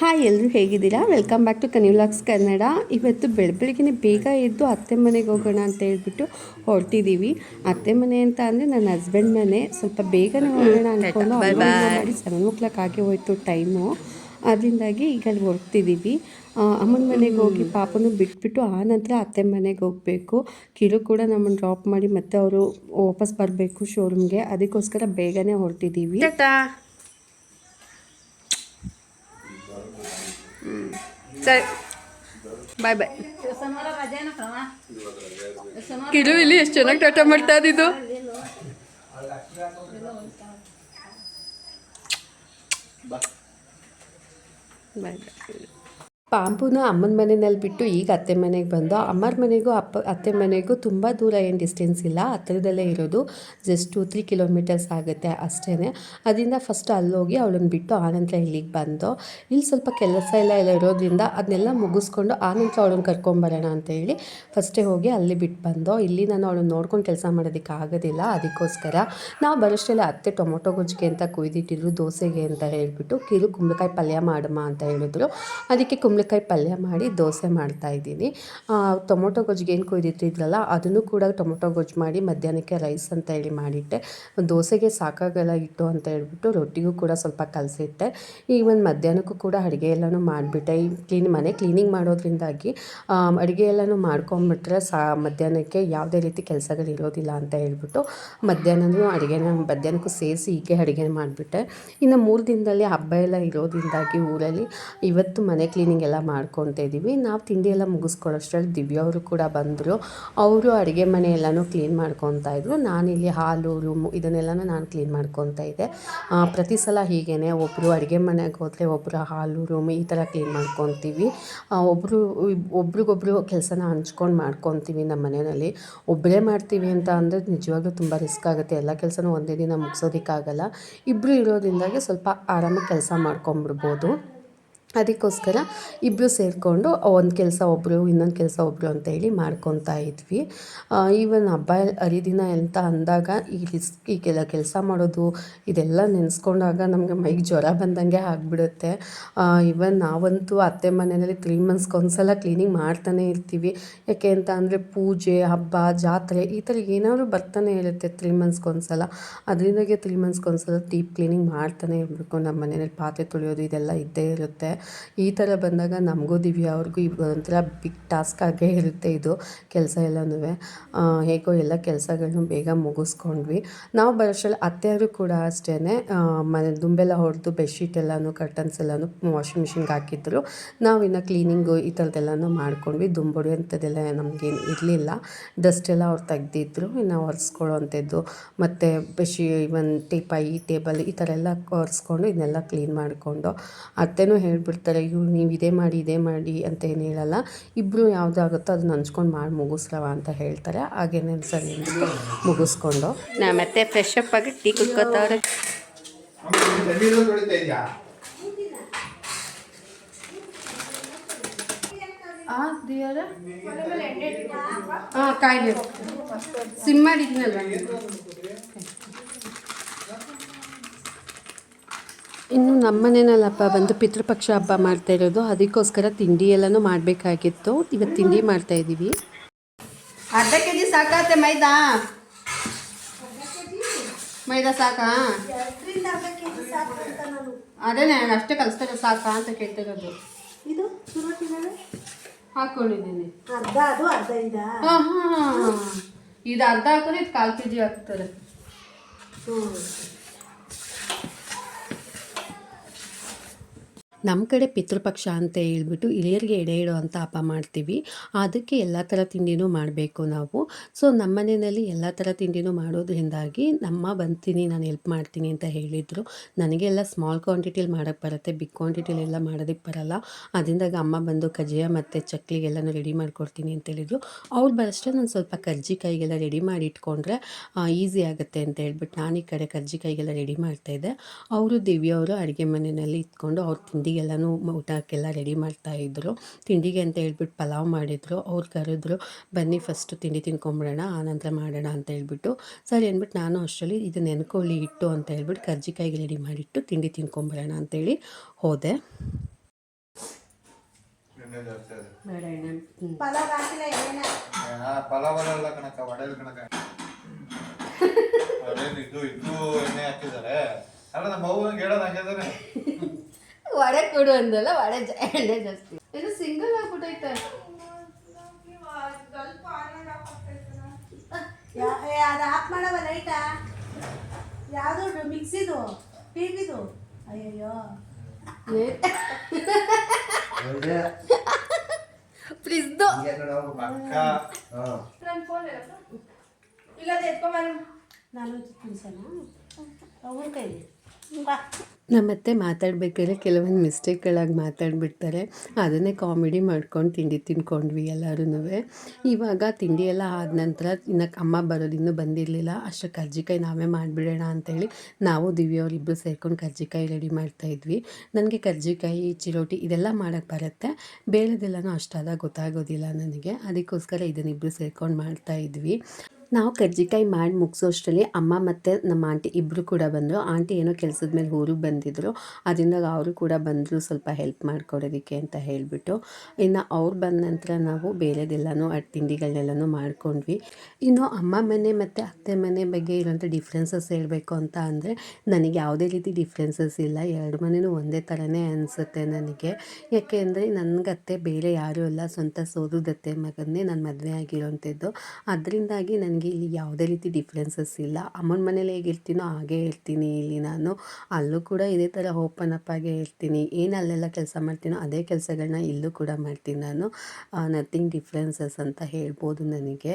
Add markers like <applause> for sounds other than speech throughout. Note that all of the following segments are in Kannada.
ಹಾಯ್ ಎಲ್ಲರೂ ಹೇಗಿದ್ದೀರಾ? ವೆಲ್ಕಮ್ ಬ್ಯಾಕ್ ಟು ಕನ್ಯೂಲಾಕ್ಸ್ ಕನ್ನಡ ಇವತ್ತು ಬೆಳ ಬೆಳಗ್ಗೆ ಬೇಗ ಎದ್ದು ಅತ್ತೆ ಮನೆಗೆ ಹೋಗೋಣ ಅಂತ ಹೇಳ್ಬಿಟ್ಟು ಹೊರಟಿದ್ದೀವಿ ಅತ್ತೆ ಮನೆ ಅಂತ ಅಂದರೆ ನನ್ನ ಹಸ್ಬೆಂಡ್ ಮನೆ. ಸ್ವಲ್ಪ ಬೇಗನೆ ಹೋಗೋಣ ಅಂದ್ಕೊಂಡು ಮಾಡಿ ಸೆವೆನ್ ಓ ಕ್ಲಾಕ್ ಆಗಿ ಹೋಯಿತು ಟೈಮು ಅದರಿಂದಾಗಿ ಈಗ ಅಲ್ಲಿ ಹೊರಡ್ತಿದ್ದೀವಿ ಅಮ್ಮನ ಮನೆಗೆ ಹೋಗಿ ಪಾಪನ ಬಿಟ್ಬಿಟ್ಟು ಆ ನಂತರ ಅತ್ತೆ ಮನೆಗೆ ಹೋಗಬೇಕು. ಕಿರು ಕೂಡ ನಮ್ಮನ್ನು ಡ್ರಾಪ್ ಮಾಡಿ ಮತ್ತೆ ಅವರು ವಾಪಸ್ ಬರಬೇಕು ಶೋರೂಮ್ಗೆ ಅದಕ್ಕೋಸ್ಕರ ಬೇಗನೆ ಹೊರಟಿದ್ದೀವಿ ಸರಿ. ಬಾಯ್ ಬಾಯ್ ಕಿರು ಇಲ್ಲಿ ಎಷ್ಟು ಚೆನ್ನಾಗಿ ಟಾಟಾ ಮಾಡ್ತಾ ಇದ್ದಿದ್ದು? ಬಾಯ್ ಬಾಯ್ ಪಾಂಪುನ ಅಮ್ಮನ ಮನೆಯಲ್ಲಿ ಬಿಟ್ಟು ಈಗ ಅತ್ತೆ ಮನೆಗೆ ಬಂದು, ಅಮ್ಮರ ಮನೆಗೂ ಅಪ್ಪ, ಅತ್ತೆ ಮನೆಗೂ ತುಂಬ ದೂರ ಏನು ಡಿಸ್ಟೆನ್ಸ್ ಇಲ್ಲ. ಹತ್ತಿರದಲ್ಲೇ ಇರೋದು ಜಸ್ಟ್ ಟು ತ್ರೀ ಕಿಲೋಮೀಟರ್ಸ್ ಆಗುತ್ತೆ ಅಷ್ಟೇ ಅದರಿಂದ ಫಸ್ಟ್ ಅಲ್ಲೋಗಿ ಅವಳನ್ನು ಬಿಟ್ಟು ಆನಂತರ ಇಲ್ಲಿಗೆ ಬಂದು, ಇಲ್ಲಿ ಸ್ವಲ್ಪ ಕೆಲಸ ಎಲ್ಲ ಎಲ್ಲ ಇರೋದ್ರಿಂದ ಅದನ್ನೆಲ್ಲ ಮುಗಿಸ್ಕೊಂಡು ಆನಂತರ ಅವಳನ್ನು ಕರ್ಕೊಂಬರೋಣ ಅಂತ ಹೇಳಿ ಫಸ್ಟೇ ಹೋಗಿ ಅಲ್ಲಿ ಬಿಟ್ಟು ಬಂದು, ಇಲ್ಲಿ ನಾನು ಅವಳನ್ನು ನೋಡ್ಕೊಂಡು ಕೆಲಸ ಮಾಡೋದಕ್ಕೆ ಆಗೋದಿಲ್ಲ. ಅದಕ್ಕೋಸ್ಕರ ನಾವು ಬರೋಷ್ಟೆಲ್ಲ ಅತ್ತೆ ಟೊಮೊಟೊ ಗೊಜ್ಜಿಗೆ ಅಂತ ಕುಯ್ದಿಟ್ಟಿದ್ರು, ದೋಸೆಗೆ ಅಂತ ಹೇಳಿಬಿಟ್ಟು ಕಿರು ಕುಂಬಳಕಾಯಿ ಪಲ್ಯ ಮಾಡಮ್ಮ ಅಂತ ಹೇಳಿದ್ರು. ಅದಕ್ಕೆ ಕುಂಬಳ ಕುಂಬಳಕಾಯಿ ಪಲ್ಯ ಮಾಡಿ ದೋಸೆ ಮಾಡ್ತಾಯಿದ್ದೀನಿ ಟೊಮೊಟೊ ಗೊಜ್ಜಿಗೆ ಏನು ಕೊಯ್ದಿಟ್ಟಿದ್ರಲ್ಲ ಅದನ್ನು ಕೂಡ ಟೊಮೊಟೊ ಗೊಜ್ಜು ಮಾಡಿ ಮಧ್ಯಾಹ್ನಕ್ಕೆ ರೈಸ್ ಅಂತ ಹೇಳಿ ಮಾಡಿಟ್ಟೆ. ದೋಸೆಗೆ ಸಾಕಾಗಲ್ಲ ಇಟ್ಟು ಅಂತ ಹೇಳ್ಬಿಟ್ಟು ರೊಟ್ಟಿಗೂ ಕೂಡ ಸ್ವಲ್ಪ ಕಲಸಿಟ್ಟೆ. ಈಗ ಒಂದು ಮಧ್ಯಾಹ್ನಕ್ಕೂ ಕೂಡ ಅಡುಗೆ ಎಲ್ಲನೂ ಮಾಡಿಬಿಟ್ಟೆ. ಈ ಕ್ಲೀನ್, ಮನೆ ಕ್ಲೀನಿಂಗ್ ಮಾಡೋದ್ರಿಂದಾಗಿ ಅಡುಗೆ ಎಲ್ಲನೂ ಮಾಡ್ಕೊಂಬಿಟ್ರೆ ಸಾ, ಮಧ್ಯಾಹ್ನಕ್ಕೆ ಯಾವುದೇ ರೀತಿ ಕೆಲಸಗಳು ಇರೋದಿಲ್ಲ ಅಂತ ಹೇಳ್ಬಿಟ್ಟು ಮಧ್ಯಾಹ್ನನೂ ಅಡುಗೆನ, ಮಧ್ಯಾಹ್ನಕ್ಕೂ ಸೇರಿಸಿ ಹೀಗೆ ಅಡುಗೆ ಮಾಡಿಬಿಟ್ಟೆ. ಇನ್ನು ಮೂರು ದಿನದಲ್ಲಿ ಹಬ್ಬ ಎಲ್ಲ ಇರೋದ್ರಿಂದಾಗಿ ಊರಲ್ಲಿ ಇವತ್ತು ಮನೆ ಕ್ಲೀನಿಂಗ್ ಎಲ್ಲ ಮಾಡ್ಕೊತಾ ಇದ್ದೀವಿ. ನಾವು ತಿಂಡಿ ಎಲ್ಲ ಮುಗಿಸ್ಕೊಳ್ಳೋಷ್ಟ್ರಲ್ಲಿ ದಿವ್ಯ ಅವರು ಕೂಡ ಬಂದರು. ಅವರು ಅಡುಗೆ ಮನೆ ಎಲ್ಲನೂ ಕ್ಲೀನ್ ಮಾಡ್ಕೊತಾ ಇದ್ರು. ನಾನಿಲ್ಲಿ ಹಾಲು, ರೂಮು ಇದನ್ನೆಲ್ಲನೂ ನಾನು ಕ್ಲೀನ್ ಮಾಡ್ಕೊತಾ ಇದ್ದೆ. ಪ್ರತಿ ಸಲ ಹೀಗೇ ಒಬ್ಬರು ಅಡುಗೆ ಮನೆಗೆ ಹೋದರೆ ಒಬ್ಬರು ಹಾಲು, ರೂಮು ಈ ಥರ ಕ್ಲೀನ್ ಮಾಡ್ಕೊತೀವಿ ಒಬ್ಬರು ಒಬ್ರಿಗೊಬ್ರು ಕೆಲಸನ ಹಂಚ್ಕೊಂಡು ಮಾಡ್ಕೊತೀವಿ ನಮ್ಮ ಮನೆಯಲ್ಲಿ. ಒಬ್ಬರೇ ಮಾಡ್ತೀವಿ ಅಂತ ಅಂದರೆ ನಿಜವಾಗ್ಲೂ ತುಂಬ ರಿಸ್ಕ್ ಆಗುತ್ತೆ. ಎಲ್ಲ ಕೆಲಸನೂ ಒಂದೇ ದಿನ ಮುಗಿಸೋದಕ್ಕಾಗಲ್ಲ. ಇಬ್ಬರು ಇರೋದ್ರಿಂದಾಗಿ ಸ್ವಲ್ಪ ಆರಾಮಾಗಿ ಕೆಲಸ ಮಾಡ್ಕೊಂಬಿಡ್ಬೋದು. ಅದಕ್ಕೋಸ್ಕರ ಇಬ್ಬರು ಸೇರಿಕೊಂಡು ಒಂದು ಕೆಲಸ ಒಬ್ಬರು ಇನ್ನೊಂದು ಕೆಲಸ ಒಬ್ಬರು ಅಂತ ಹೇಳಿ ಮಾಡ್ಕೊತಾ ಇದ್ವಿ. ಈವನ್ ಹಬ್ಬ ಹರಿದಿನ ಅಂತ ಅಂದಾಗ ಈ ರಿಸ್ಕ್ ಈಗೆಲ್ಲ ಕೆಲಸ ಮಾಡೋದು ಇದೆಲ್ಲ ನೆನೆಸ್ಕೊಂಡಾಗ ನಮಗೆ ಮೈಗೆ ಜ್ವರ ಬಂದಂಗೆ ಆಗಿಬಿಡುತ್ತೆ. ಈವನ್ ನಾವಂತೂ ಅತ್ತೆ ಮನೆಯಲ್ಲಿ ತ್ರೀ ಮಂತ್ಸ್ಗೆ ಒಂದ್ಸಲ ಕ್ಲೀನಿಂಗ್ ಮಾಡ್ತಾನೆ ಇರ್ತೀವಿ. ಯಾಕೆ ಅಂತ ಅಂದರೆ ಪೂಜೆ, ಹಬ್ಬ, ಜಾತ್ರೆ ಈ ಥರ ಏನಾದರೂ ಬರ್ತಾನೆ ಇರುತ್ತೆ ತ್ರೀ ಮಂತ್ಸ್ಗೆ ಒಂದ್ಸಲ. ಅದರಿಂದಾಗೆ ತ್ರೀ ಮಂತ್ಸ್ಗೆ ಒಂದ್ಸಲ ಡೀಪ್ ಕ್ಲೀನಿಂಗ್ ಮಾಡ್ತಾನೆ ಇರಬೇಕು. ನಮ್ಮ ಮನೆಯಲ್ಲಿ ಪಾತ್ರೆ ತೊಳೆಯೋದು ಇದೆಲ್ಲ ಇದ್ದೇ ಇರುತ್ತೆ. ಈ ಥರ ಬಂದಾಗ ನಮಗೂ ದಿವ್ಯಾ ಅವ್ರಿಗೂ ಒಂಥರ ಬಿಗ್ ಟಾಸ್ಕ್ ಆಗೇ ಇರುತ್ತೆ ಇದು ಕೆಲಸ ಎಲ್ಲನೂ. ಹೇಗೋ ಎಲ್ಲ ಕೆಲಸಗಳನ್ನು ಬೇಗ ಮುಗಿಸ್ಕೊಂಡ್ವಿ. ನಾವು ಬರೋಷ್ಟ್ರಲ್ಲಿ ಅತ್ತೆಯವರು ಕೂಡ ಅಷ್ಟೇ ಮನೆ ದುಂಬೆಲ್ಲ ಹೊಡೆದು ಬೆಡ್ಶೀಟ್ ಎಲ್ಲನೂ ಕರ್ಟನ್ಸ್ ಎಲ್ಲನೂ ವಾಷಿಂಗ್ ಮಿಷಿನ್ಗೆ ಹಾಕಿದ್ರು. ನಾವು ಇನ್ನು ಕ್ಲೀನಿಂಗು ಈ ಥರದ್ದೆಲ್ಲನೂ ಮಾಡ್ಕೊಂಡ್ವಿ. ದುಂಬೊಡಿ ಅಂಥದ್ದೆಲ್ಲ ನಮಗೇನು ಇರಲಿಲ್ಲ. ಡಸ್ಟ್ ಎಲ್ಲ ಅವ್ರು ತೆಗ್ದಿದ್ರು, ಇನ್ನು ಒರೆಸ್ಕೊಳ್ಳೋವಂಥದ್ದು. ಮತ್ತು ಬೆಶಿ ಇವನ್ ಟೇಪಾಯಿ ಟೇಬಲ್ ಈ ಥರ ಎಲ್ಲ ಒರೆಸ್ಕೊಂಡು, ಇದನ್ನೆಲ್ಲ ಕ್ಲೀನ್ ಮಾಡಿಕೊಂಡು. ಅತ್ತೆನೂ ಹೇಳ್ಬಿಟ್ಟು ಹೇಳ್ತಾರೆ ಇವ್ರು ನೀವು ಇದೇ ಮಾಡಿ ಇದೇ ಮಾಡಿ ಅಂತ ಏನು ಹೇಳಲ್ಲ. ಇಬ್ಬರು ಯಾವುದಾಗುತ್ತೋ ಅದನ್ನ ಹಂಚ್ಕೊಂಡು ಮಾಡಿ ಮುಗಿಸ್ರವ ಅಂತ ಹೇಳ್ತಾರೆ. ಹಾಗೇನೆ ಸರಿ ಮುಗಿಸ್ಕೊಂಡು. ನಾ ಮತ್ತೆ ಫ್ರೆಶ್ ಅಪ್ ಆಗಿ ಟೀ ಕುಡ್ಕೋತಾರೆ ಹಾಂ ಕಾಯಿಲೆ. ಸಿಮ್ ಮಾಡಿದ್ನಲ್ವ? ಇನ್ನು ನಮ್ಮ ಹಬ್ಬ ಬಂದು ಪಿತೃಪಕ್ಷ ಹಬ್ಬ ಮಾಡ್ತಾ ಇರೋದು. ಅದಕ್ಕೋಸ್ಕರ ತಿಂಡಿ ಎಲ್ಲನೂ ಮಾಡಬೇಕಾಗಿತ್ತು. ಇವತ್ತು ತಿಂಡಿ ಮಾಡ್ತಾ ಇದ್ದೀವಿ. ಅರ್ಧ ಕೆ ಜಿ ಸಾಕತ್ತೆ ಮೈದಾ? ಮೈದಾ ಸಾಕಾ? ಅದೇನೆ ಅಷ್ಟೇ ಕಲಿಸ್ತಾರೆ ಸಾಕಾ ಅಂತ ಕೇಳ್ತಿರೋದು. ಇದು ಹಾಕೊಂಡಿದ್ದೀನಿ. ಅರ್ಧ ಅದು ಅರ್ಧ ಇದ? ಹಾಂ ಹಾಂ. ಇದು ಅರ್ಧ ಹಾಕೊಂಡು ಇದು ಕಾಲು ಕೆ ಜಿ ಹಾಕ್ತಾರೆ ಹ್ಞೂ ನಮ್ಮ ಕಡೆ ಪಿತೃಪಕ್ಷ ಅಂತ ಹೇಳ್ಬಿಟ್ಟು ಹಿರಿಯರಿಗೆ ಎಡೆ ಇಡುವಂಥ ಹಬ್ಬ ಮಾಡ್ತೀವಿ. ಅದಕ್ಕೆ ಎಲ್ಲ ಥರ ತಿಂಡಿನೂ ಮಾಡಬೇಕು ನಾವು. ಸೊ ನಮ್ಮ ಮನೆಯಲ್ಲಿ ಎಲ್ಲ ಥರ ತಿಂಡಿನೂ ಮಾಡೋದ್ರಿಂದಾಗಿ ನಮ್ಮ ಬಂತೀನಿ, ನಾನು ಹೆಲ್ಪ್ ಮಾಡ್ತೀನಿ ಅಂತ ಹೇಳಿದರು. ನನಗೆಲ್ಲ ಸ್ಮಾಲ್ ಕ್ವಾಂಟಿಟಿಲಿ ಮಾಡೋಕ್ಕೆ ಬರುತ್ತೆ ಬಿಗ್ ಕ್ವಾಂಟಿಟಿಲಿ ಎಲ್ಲ ಮಾಡೋದಕ್ಕೆ ಬರಲ್ಲ. ಅದರಿಂದಾಗ ಅಮ್ಮ ಬಂದು ಕಜ್ಜಾಯ ಮತ್ತು ಚಕ್ಲಿಗೆಲ್ಲನೂ ರೆಡಿ ಮಾಡಿಕೊಡ್ತೀನಿ ಅಂತ ಹೇಳಿದರು. ಅವ್ರು ಬರೋಷ್ಟೇ ನಾನು ಸ್ವಲ್ಪ ಕರ್ಜಿಕಾಯಿಗೆಲ್ಲ ರೆಡಿ ಮಾಡಿ ಇಟ್ಕೊಂಡ್ರೆ ಈಸಿ ಆಗುತ್ತೆ ಅಂತ ಹೇಳ್ಬಿಟ್ಟು ನಾನು ಈ ಕಡೆ ಕರ್ಜಿಕಾಯಿಗೆಲ್ಲ ರೆಡಿ ಮಾಡ್ತಾಯಿದ್ದೆ ಅವರು ದಿವ್ಯವರು ಅಡುಗೆ ಮನೆಯಲ್ಲಿ ಇಟ್ಕೊಂಡು ಅವ್ರು ತಿಂಡಿ ತಿಂಡಿಗೆಲ್ಲನೂ ಊಟಕ್ಕೆಲ್ಲ ರೆಡಿ ಮಾಡ್ತಾಯಿದ್ರು ತಿಂಡಿಗೆ ಅಂತ ಹೇಳ್ಬಿಟ್ಟು ಪಲಾವ್ ಮಾಡಿದರು ಅವ್ರು ಕರೆದ್ರು ಬನ್ನಿ ಫಸ್ಟು ತಿಂಡಿ ತಿನ್ಕೊಂಬಿಡೋಣ ಆನಂತರ ಮಾಡೋಣ ಅಂತ ಹೇಳ್ಬಿಟ್ಟು. ಸರಿ ಅಂದ್ಬಿಟ್ಟು ನಾನು ಅಷ್ಟರಲ್ಲಿ ಇದು ನೆನ್ಕೊಳ್ಳಿ ಇಟ್ಟು ಅಂತ ಹೇಳ್ಬಿಟ್ಟು ಕರ್ಜಿಕಾಯಿಗೆ ರೆಡಿ ಮಾಡಿಟ್ಟು ತಿಂಡಿ ತಿನ್ಕೊಂಬಿಡೋಣ ಅಂತೇಳಿ ಹೋದೆ. <laughs> ಇದು ಇದು ಎಣ್ಣೆ ಹಾಕಿದ್ದಾರೆ. ಅಲ್ಲ ನಮ್ಮ ಹೇಳೋದು ತಾನೆ. ವಡೆ ಕೊಡು ಅಂದಲ್ಲ ವಡೆ ಜ- ಎಣ್ಣೆ ಜಾಸ್ತಿ. ಇದು ಸಿಂಗಲ್ ಆಗ್ಬಿಟ್ಟೈತೆ. ಅದು ಆಫ್ ಮಾಡವ ಲೈಟಾ ಯಾವುದು ಮಿಕ್ಸಿದು? ಟಿವಿದು ಅಯ್ಯಯ್ಯೋ. ಫ್ರಿಜ್ದು. ಇಲ್ಲ ನಾನು ತಿನ್ಸೋಣ? ಅವ್ರ ಕೈಲಿ ಬಾ. ನಮ್ಮತ್ತೆ ಮಾತಾಡಬೇಕಾದ್ರೆ ಕೆಲವೊಂದು ಮಿಸ್ಟೇಕ್ಗಳಾಗಿ ಮಾತಾಡಿಬಿಡ್ತಾರೆ. ಅದನ್ನೇ ಕಾಮಿಡಿ ಮಾಡ್ಕೊಂಡು ತಿಂಡಿ ತಿನ್ಕೊಂಡ್ವಿ ಎಲ್ಲರೂ ಇವಾಗ ತಿಂಡಿ ಎಲ್ಲ ಆದ ನಂತರ ಇನ್ನು ಅಮ್ಮ ಬರೋದು ಇನ್ನೂ ಬಂದಿರಲಿಲ್ಲ. ಅಷ್ಟು ಕರ್ಜಿಕಾಯಿ ನಾವೇ ಮಾಡಿಬಿಡೋಣ ಅಂತೇಳಿ ನಾವು ದಿವ್ಯವರಿಬ್ಬರು ಸೇರ್ಕೊಂಡು ಕರ್ಜಿಕಾಯಿ ರೆಡಿ ಮಾಡ್ತಾಯಿದ್ವಿ ನನಗೆ ಕರ್ಜಿಕಾಯಿ, ಚಿರೋಟಿ ಇದೆಲ್ಲ ಮಾಡೋಕ್ಕೆ ಬರುತ್ತೆ. ಬೇರೆದೆಲ್ಲನೂ ಅಷ್ಟಾದ ಗೊತ್ತಾಗೋದಿಲ್ಲ ನನಗೆ. ಅದಕ್ಕೋಸ್ಕರ ಇದನ್ನಿಬ್ಬರು ಸೇರ್ಕೊಂಡು ಮಾಡ್ತಾಯಿದ್ವಿ ನಾವು ಕರ್ಜಿಕಾಯಿ ಮಾಡಿ ಮುಗಿಸೋಷ್ಟರಲ್ಲಿ ಅಮ್ಮ ಮತ್ತು ನಮ್ಮ ಆಂಟಿ ಇಬ್ಬರು ಕೂಡ ಬಂದರು. ಆಂಟಿ ಏನೋ ಕೆಲಸದ ಮೇಲೆ ಊರಿಗೆ ಬಂದಿದ್ದರು ಅದರಿಂದ ಅವರು ಕೂಡ ಬಂದರು ಸ್ವಲ್ಪ ಹೆಲ್ಪ್ ಮಾಡ್ಕೊಡೋದಕ್ಕೆ ಅಂತ ಹೇಳಿಬಿಟ್ಟು. ಇನ್ನು ಅವ್ರು ಬಂದ ನಂತರ ನಾವು ಬೇರೆದೆಲ್ಲನೂ ತಿಂಡಿಗಳನ್ನೆಲ್ಲನೂ ಮಾಡ್ಕೊಂಡ್ವಿ. ಇನ್ನು ಅಮ್ಮ ಮನೆ ಮತ್ತು ಅತ್ತೆ ಮನೆ ಬಗ್ಗೆ ಇರೋಂಥ ಡಿಫ್ರೆನ್ಸಸ್ ಹೇಳಬೇಕು ಅಂತ ಅಂದರೆ ನನಗೆ ಯಾವುದೇ ರೀತಿ ಡಿಫ್ರೆನ್ಸಸ್ ಇಲ್ಲ. ಎರಡು ಮನೆಯೂ ಒಂದೇ ಥರನೇ ಅನಿಸುತ್ತೆ ನನಗೆ. ಯಾಕೆ ಅಂದರೆ ನನಗತ್ತೆ ಬೇರೆ ಯಾರೂ ಇಲ್ಲ. ಸ್ವಂತ ಸೋದರದತ್ತೆ ಮಗನ್ನೇ ನಾನು ಮದುವೆ ಆಗಿರೋಂಥದ್ದು. ಅದರಿಂದಾಗಿ ನನಗೆ ಇಲ್ಲಿ ಯಾವುದೇ ರೀತಿ ಡಿಫ್ರೆನ್ಸಸ್ ಇಲ್ಲ. ಅಮ್ಮನ ಮನೇಲಿ ಹೇಗಿರ್ತೀನೋ ಹಾಗೆ ಇರ್ತೀನಿ ಇಲ್ಲಿ ನಾನು. ಅಲ್ಲೂ ಕೂಡ ಇದೇ ಥರ ಓಪನ್ ಅಪ್ ಆಗೇ ಇರ್ತೀನಿ ಏನು ಅಲ್ಲೆಲ್ಲ ಕೆಲಸ ಮಾಡ್ತೀನೋ ಅದೇ ಕೆಲಸಗಳನ್ನ ಇಲ್ಲೂ ಕೂಡ ಮಾಡ್ತೀನಿ ನಾನು. ನಥಿಂಗ್ ಡಿಫ್ರೆನ್ಸಸ್ ಅಂತ ಹೇಳ್ಬೋದು ನನಗೆ.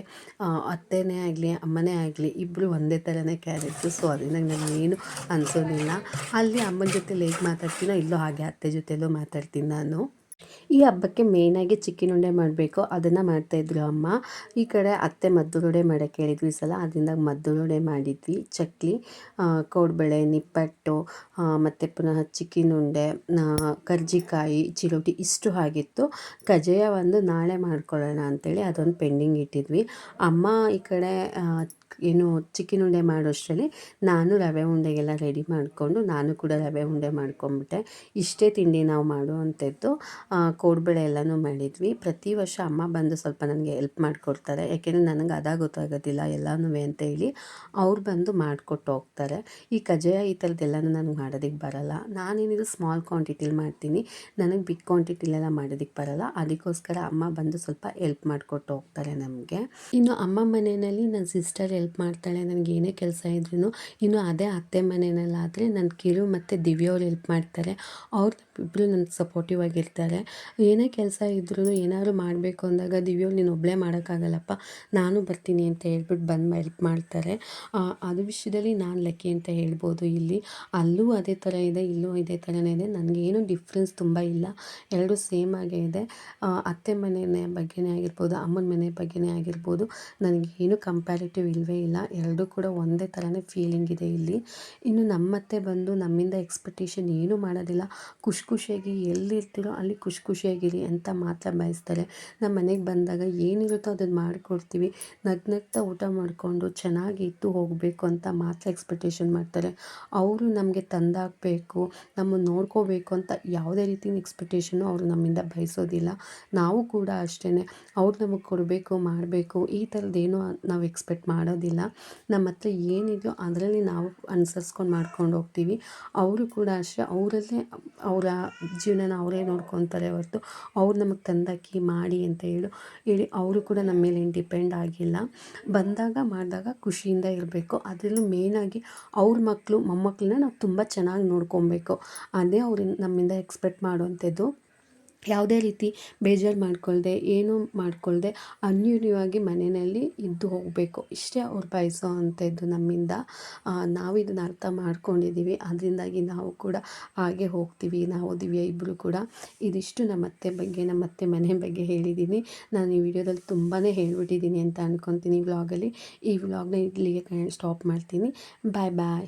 ಅತ್ತೆನೇ ಆಗಲಿ, ಅಮ್ಮನೇ ಆಗಲಿ ಇಬ್ಬರು ಒಂದೇ ಥರನೇ ಕ್ಯಾರೆಕ್ಟರ್ ಸೊ ಅದರಿಂದ ನನಗೇನು ಅನಿಸೋದಿಲ್ಲ. ಅಲ್ಲಿ ಅಮ್ಮನ ಜೊತೆಲಿ ಹೇಗೆ ಮಾತಾಡ್ತೀನೋ ಇಲ್ಲೂ ಹಾಗೆ ಅತ್ತೆ ಜೊತೆಲೂ ಮಾತಾಡ್ತೀನಿ ನಾನು. ಈ ಹಬ್ಬಕ್ಕೆ ಮೇಯ್ನಾಗಿ ಚಿಕ್ಕಿನ ಉಂಡೆ ಮಾಡಬೇಕು. ಅದನ್ನು ಮಾಡ್ತಾಯಿದ್ರು ಅಮ್ಮ. ಈ ಕಡೆ ಅತ್ತೆ ಮದ್ದೂರುಡೆ ಮಾಡೋಕ್ಕೆ ಹೇಳಿದ್ವಿ ಸಲ. ಅದರಿಂದ ಮದ್ದೂರುಡೆ ಮಾಡಿದ್ವಿ. ಚಕ್ಲಿ ಕೋಡ್ಬಳೆ, ನಿಪ್ಪಟ್ಟು ಮತ್ತು ಪುನಃ ಚಿಕ್ಕಿನ ಉಂಡೆ ಕರ್ಜಿಕಾಯಿ, ಚಿರೋಟಿ ಇಷ್ಟು ಆಗಿತ್ತು. ಕಜೆಯ ಒಂದು ನಾಳೆ ಮಾಡ್ಕೊಳ್ಳೋಣ ಅಂತೇಳಿ ಅದೊಂದು ಪೆಂಡಿಂಗ್ ಇಟ್ಟಿದ್ವಿ. ಅಮ್ಮ ಈ ಕಡೆ ಏನು ಚಿಕ್ಕಿನ ಉಂಡೆ ಮಾಡೋಷ್ಟರಲ್ಲಿ ನಾನು ರವೆ ಉಂಡೆಗೆಲ್ಲ ರೆಡಿ ಮಾಡಿಕೊಂಡು ನಾನು ಕೂಡ ರವೆ ಉಂಡೆ ಮಾಡ್ಕೊಂಬಿಟ್ಟೆ. ಇಷ್ಟೇ ತಿಂಡಿ ನಾವು ಮಾಡುವಂಥದ್ದು. ಕೋಡ್ಬೇಳೆ ಎಲ್ಲನೂ ಮಾಡಿದ್ವಿ. ಪ್ರತಿ ವರ್ಷ ಅಮ್ಮ ಬಂದು ಸ್ವಲ್ಪ ನನಗೆ ಹೆಲ್ಪ್ ಮಾಡಿಕೊಡ್ತಾರೆ. ಯಾಕೆಂದರೆ ನನಗೆ ಅದ ಗೊತ್ತಾಗೋದಿಲ್ಲ ಎಲ್ಲನೂ ಅಂತ ಹೇಳಿ ಅವ್ರು ಬಂದು ಮಾಡಿಕೊಟ್ಟು ಹೋಗ್ತಾರೆ. ಈ ಕಜ್ಜಾಯ ಈ ಥರದ್ದೆಲ್ಲನೂ ನನಗೆ ಮಾಡೋದಕ್ಕೆ ಬರಲ್ಲ. ನಾನೇನಿದು ಸ್ಮಾಲ್ ಕ್ವಾಂಟಿಟಿಲಿ ಮಾಡ್ತೀನಿ. ನನಗೆ ಬಿಗ್ ಕ್ವಾಂಟಿಟಿಲೆಲ್ಲ ಮಾಡೋದಕ್ಕೆ ಬರಲ್ಲ. ಅದಕ್ಕೋಸ್ಕರ ಅಮ್ಮ ಬಂದು ಸ್ವಲ್ಪ ಹೆಲ್ಪ್ ಮಾಡಿಕೊಟ್ಟು ಹೋಗ್ತಾರೆ ನಮಗೆ. ಇನ್ನು ಅಮ್ಮ ಮನೆಯಲ್ಲಿ ನನ್ನ ಸಿಸ್ಟರ್ ಹೆಲ್ಪ್ ಮಾಡ್ತಾಳೆ, ನನಗೆ ಏನೇ ಕೆಲಸ ಇದ್ರೂ ಇನ್ನು ಅದೇ ಅತ್ತೆ ಮನೆಯಲ್ಲಾದರೆ ನನ್ನ ಕಿರು ಮತ್ತು ದಿವ್ಯವ್ರು ಹೆಲ್ಪ್ ಮಾಡ್ತಾರೆ. ಅವ್ರು ಇಬ್ಬರು ನನಗೆ ಸಪೋರ್ಟಿವ್ ಆಗಿರ್ತಾರೆ. ಏನೇ ಕೆಲಸ ಇದ್ರೂ ಏನಾದ್ರು ಮಾಡಬೇಕು ಅಂದಾಗ ದಿವ್ಯವ್ರು ನೀನು ಒಬ್ಬಳೇ ಮಾಡೋಕ್ಕಾಗಲ್ಲಪ್ಪ, ನಾನು ಬರ್ತೀನಿ ಅಂತ ಹೇಳ್ಬಿಟ್ಟು ಬಂದು ಹೆಲ್ಪ್ ಮಾಡ್ತಾರೆ. ಅದು ವಿಷಯದಲ್ಲಿ ನಾನು ಲಕ್ಕಿ ಅಂತ ಹೇಳ್ಬೋದು ಇಲ್ಲಿ. ಅಲ್ಲೂ ಅದೇ ಥರ ಇದೆ, ಇಲ್ಲೂ ಇದೇ ಥರನೇ ಇದೆ. ನನಗೇನು ಡಿಫ್ರೆನ್ಸ್ ತುಂಬ ಇಲ್ಲ. ಎರಡೂ ಸೇಮ್ ಆಗೇ ಇದೆ. ಅತ್ತೆ ಮನೆ ಬಗ್ಗೆನೇ ಆಗಿರ್ಬೋದು, ಅಮ್ಮನ ಮನೆ ಬಗ್ಗೆನೇ ಆಗಿರ್ಬೋದು ನನಗೇನು ಕಂಪ್ಯಾರಿಟಿವ್ ಇಲ್ಲವೇ ಇಲ್ಲ. ಎರಡೂ ಕೂಡ ಒಂದೇ ಥರನೇ ಫೀಲಿಂಗ್ ಇದೆ ಇಲ್ಲಿ. ಇನ್ನು ನಮ್ಮತ್ತೆ ಬಂದು ನಮ್ಮಿಂದ ಎಕ್ಸ್ಪೆಕ್ಟೇಷನ್ ಏನೂ ಮಾಡೋದಿಲ್ಲ. ಖುಷಿ ಖುಷಿಯಾಗಿ ಎಲ್ಲಿರ್ತೀರೋ ಅಲ್ಲಿ ಖುಷಿ ಖುಷಿಯಾಗಿರಿ ಅಂತ ಮಾತ್ರ ಬಯಸ್ತಾರೆ. ನಮ್ಮ ಮನೆಗೆ ಬಂದಾಗ ಏನಿರುತ್ತೋ ಅದನ್ನು ಮಾಡಿಕೊಡ್ತೀವಿ. ನಗ್ ನಗ್ತಾ ಊಟ ಮಾಡಿಕೊಂಡು ಚೆನ್ನಾಗಿ ಇದ್ದು ಹೋಗಬೇಕು ಅಂತ ಮಾತ್ರ ಎಕ್ಸ್ಪೆಕ್ಟೇಷನ್ ಮಾಡ್ತಾರೆ. ಅವರು ನಮಗೆ ತಂದಾಕಬೇಕು ನಮ್ಮನ್ನು ನೋಡ್ಕೋಬೇಕು ಅಂತ ಯಾವುದೇ ರೀತಿಯ ಎಕ್ಸ್ಪೆಕ್ಟೇಷನು ಅವರು ನಮ್ಮಿಂದ ಬಯಸೋದಿಲ್ಲ. ನಾವು ಕೂಡ ಅಷ್ಟೇ ಅವ್ರು ನಮಗೆ ಕೊಡಬೇಕು, ಮಾಡಬೇಕು ಈ ಥರದ್ದೇನು ನಾವು ಎಕ್ಸ್ಪೆಕ್ಟ್ ಮಾಡೋದಿಲ್ಲ ನಮ್ಮ ಹತ್ರ ಏನಿದೆಯೋ ಅದರಲ್ಲಿ ನಾವು ಅನುಸರಿಸ್ಕೊಂಡು ಮಾಡ್ಕೊಂಡು ಹೋಗ್ತೀವಿ. ಅವರು ಕೂಡ ಅಷ್ಟೇ, ಅವರಲ್ಲೇ ಅವರ ಜೀವನನ ಅವರೇ ನೋಡ್ಕೊತಾರೆ ಹೊರತು ಅವ್ರು ನಮಗೆ ತಂದಾಕಿ ಮಾಡಿ ಅಂತ ಹೇಳು, ಹೇಳಿ ಅವರು ಕೂಡ ನಮ್ಮ ಮೇಲೆ ಏನು ಡಿಪೆಂಡ್ ಆಗಿಲ್ಲ. ಬಂದಾಗ ಮಾಡಿದಾಗ ಖುಷಿಯಿಂದ ಇರಬೇಕು. ಅದರಲ್ಲೂ ಮೇಯ್ನಾಗಿ ಅವ್ರ ಮಕ್ಕಳು ಮೊಮ್ಮಕ್ಕಳನ್ನ ನಾವು ತುಂಬ ಚೆನ್ನಾಗಿ ನೋಡ್ಕೊಬೇಕು. ಅದೇ ಅವ್ರಿಂದ ನಮ್ಮಿಂದ ಎಕ್ಸ್ಪೆಕ್ಟ್ ಮಾಡುವಂಥದ್ದು. ಯಾವುದೇ ರೀತಿ ಬೇಜಾರು ಮಾಡ್ಕೊಳ್ಳದೆ ಏನೂ ಮಾಡ್ಕೊಳ್ಳದೆ ಅನ್ಯೂನ್ಯವಾಗಿ ಮನೆಯಲ್ಲಿ ಇದ್ದು ಹೋಗಬೇಕು. ಇಷ್ಟೇ ಅವ್ರು ಬಯಸೋ ಅಂಥದ್ದು ನಮ್ಮಿಂದ. ನಾವು ಇದನ್ನು ಅರ್ಥ ಮಾಡ್ಕೊಂಡಿದ್ದೀವಿ ಅದರಿಂದಾಗಿ ನಾವು ಕೂಡ ಹಾಗೆ ಹೋಗ್ತೀವಿ. ನಾವು, ದಿವ್ಯ ಇಬ್ಬರು ಕೂಡ. ಇದಿಷ್ಟು ನಮ್ಮ ಅತ್ತೆ ಬಗ್ಗೆ, ನಮ್ಮ ಅತ್ತೆ ಮನೆ ಬಗ್ಗೆ ಹೇಳಿದ್ದೀನಿ ನಾನು ಈ ವಿಡಿಯೋದಲ್ಲಿ ತುಂಬಾ ಹೇಳ್ಬಿಟ್ಟಿದ್ದೀನಿ ಅಂತ ಅನ್ಕೊತೀನಿ ವ್ಲಾಗಲ್ಲಿ. ಈ ವ್ಲಾಗ್ನ ಇಲ್ಲಿಗೆ ಸ್ಟಾಪ್ ಮಾಡ್ತೀನಿ. ಬಾಯ್ ಬಾಯ್.